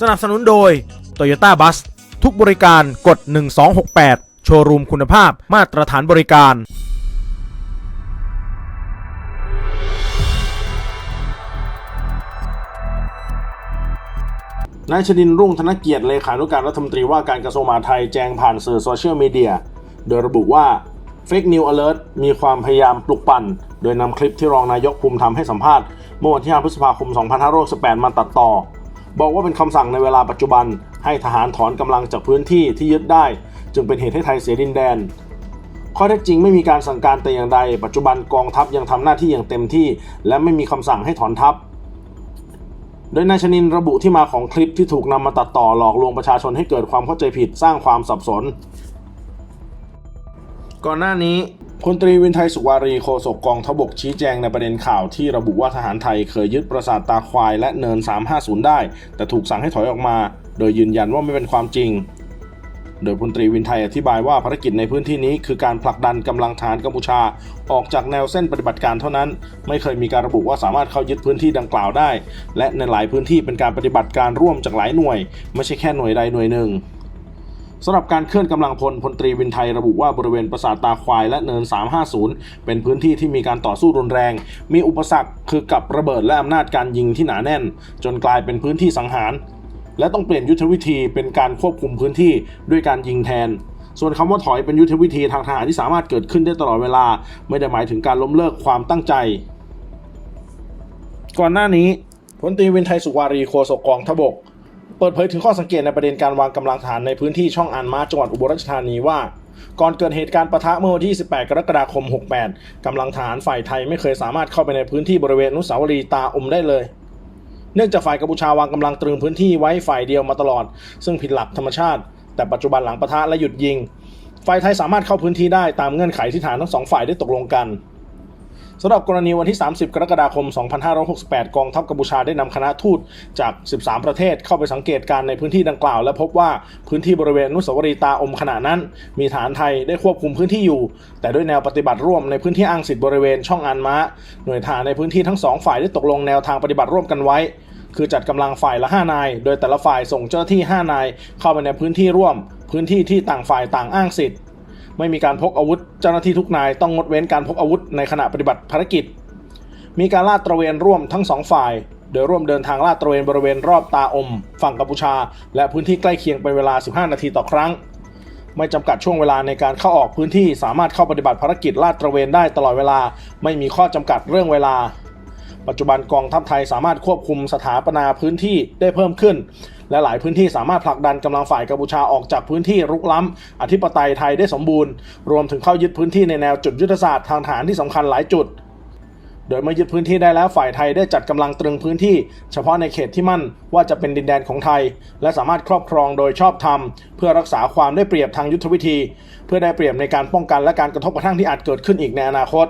สนับสนุนโดย Toyota Bus ทุกบริการกด 1268 โชว์รูมคุณภาพมาตรฐานบริการ นายชดินรุ่งธนเกียรติเลขานุการรัฐมนตรีว่าการกระทรวงมหาดไทยแจ้งผ่านสื่อโซเชียลมีเดีย โดยระบุว่า Fake News Alert มีความพยายามปลุกปั่น โดยนำคลิปที่รองนายกภูมิธรรมให้สัมภาษณ์เมื่อวันที่ 5 พฤษภาคม 2568 มาตัดต่อ บอกว่าเป็นคำสั่งในเวลาปัจจุบัน ให้ทหารถอนกำลังจากพื้นที่ที่ยึดได้ จึงเป็นเหตุให้ไทยเสียดินแดน ข้อเท็จจริงไม่มีการสั่งการแต่อย่างใด ปัจจุบันกองทัพยังทำหน้าที่อย่างเต็มที่ และไม่มีคำสั่งให้ถอนทัพโดยนายชนินระบุที่มาของคลิปที่ถูกนำมาตัดต่อหลอกลวงประชาชนให้เกิดความเข้าใจผิดสร้างความสับสน ก่อนหน้านี้ พลตรีวินไทยสุวารีโฆษกกองทบกชี้แจงในประเด็นข่าวที่ระบุว่าทหารไทยเคยยึดปราสาทตาควายและเนิน 350 ได้ แต่ถูกสั่งให้ถอยออกมา โดยยืนยันว่าไม่เป็นความจริง โดยพลตรีวินไทยอธิบายว่าภารกิจในพื้นที่นี้คือการผลักดันกำลังทหารกัมพูชา ออกจากแนวเส้นปฏิบัติการเท่านั้น ไม่เคยมีการระบุว่าสามารถเข้ายึดพื้นที่ดังกล่าวได้ และในหลายพื้นที่เป็นการปฏิบัติการร่วมจากหลายหน่วย ไม่ใช่แค่หน่วยใดหน่วยหนึ่ง สำหรับการเคลื่อนกำลังพลพลตรีวินไทยระบุว่าบริเวณปราสาทตาควายและเนิน 350 เป็นพื้นที่ที่มีการต่อสู้รุนแรง มีอุปสรรคคือกับระเบิดและอำนาจการยิงที่หนาแน่น จนกลายเป็นพื้นที่สังหาร และต้องเปลี่ยนยุทธวิธีเป็นการควบคุมพื้นที่ด้วยการยิงแทน ส่วนคำว่าถอยเป็นยุทธวิธีทางทหารที่สามารถเกิดขึ้นได้ตลอดเวลา ไม่ได้หมายถึงการล้มเลิกความตั้งใจ ก่อนหน้านี้พลตรีวินไทยสุวารีโฆษกกองทบก เปิดเผยถึงข้อสังเกตในประเด็นการวางกำลังทหารในพื้นที่ช่องอันมาจังหวัดอุบลราชธานีว่าก่อนเกิดเหตุการณ์ปะทะเมื่อวันที่ 18 กรกฎาคม 68 กำลังทหารฝ่ายไทยไม่เคยสามารถเข้าไปในพื้นที่บริเวณนุสาวรีย์ตาอมได้เลย เนื่องจากฝ่ายกัมพูชาวางกำลังตรึงพื้นที่ไว้ฝ่ายเดียวมาตลอด ซึ่งผิดหลักธรรมชาติ แต่ปัจจุบันหลังปะทะและหยุดยิง ฝ่ายไทยสามารถเข้าพื้นที่ได้ตามเงื่อนไขที่ทหารทั้งสองฝ่ายได้ตกลงกัน สำหรับกรณีวันที่ 30 กรกฎาคม 2568 กองทัพกัมพูชาได้นำคณะทูตจาก 13 ประเทศเข้าไปสังเกตการณ์ในพื้นที่ดังกล่าว และพบว่าพื้นที่บริเวณนุสาวรีตาอมขณะนั้น มีฐานไทยได้ควบคุมพื้นที่อยู่ แต่ด้วยแนวปฏิบัติร่วมในพื้นที่อ้างสิทธิ์บริเวณช่องอันม้าหน่วยทหารในพื้นที่ทั้งสองฝ่ายได้ตกลงแนวทางปฏิบัติร่วมกันไว้คือจัดกำลังฝ่ายละ 5 นาย โดยแต่ละฝ่ายส่งเจ้าหน้าที่ 5 นาย เข้าไปในพื้นที่ร่วม พื้นที่ที่ต่างฝ่ายต่างอ้างสิทธิ์ ไม่มีการพกอาวุธ เจ้าหน้าที่ทุกนายต้องงดเว้นการพกอาวุธในขณะปฏิบัติภารกิจ มีการลาดตระเวนร่วมทั้งสองฝ่าย โดยร่วมเดินทางลาดตระเวนบริเวณรอบตาอม ฝั่งกัมพูชา และพื้นที่ใกล้เคียงเป็นเวลา 15 นาทีต่อครั้ง ไม่จำกัดช่วงเวลาในการเข้าออกพื้นที่สามารถเข้าปฏิบัติภารกิจลาดตระเวนได้ตลอดเวลา ไม่มีข้อจำกัดเรื่องเวลา ปัจจุบันกองทัพไทยสามารถควบคุมสถาปนาพื้นที่ได้เพิ่มขึ้น และหลายพื้นที่สามารถผลักดันกำลังฝ่ายกัมพูชาออกจากพื้นที่รุกล้ำอธิปไตยไทยได้สมบูรณ์ รวมถึงเข้ายึดพื้นที่ในแนวจุดยุทธศาสตร์ทางทหารที่สำคัญหลายจุดโดยเมื่อยึดพื้นที่ได้แล้วฝ่ายไทยได้จัดกำลังตรึงพื้นที่ เฉพาะในเขตที่มั่นว่าจะเป็นดินแดนของไทย และสามารถครอบครองโดยชอบธรรม เพื่อรักษาความได้เปรียบทางยุทธวิธี เพื่อได้เปรียบในการป้องกันและการกระทบกระทั่งที่อาจเกิดขึ้นอีกในอนาคต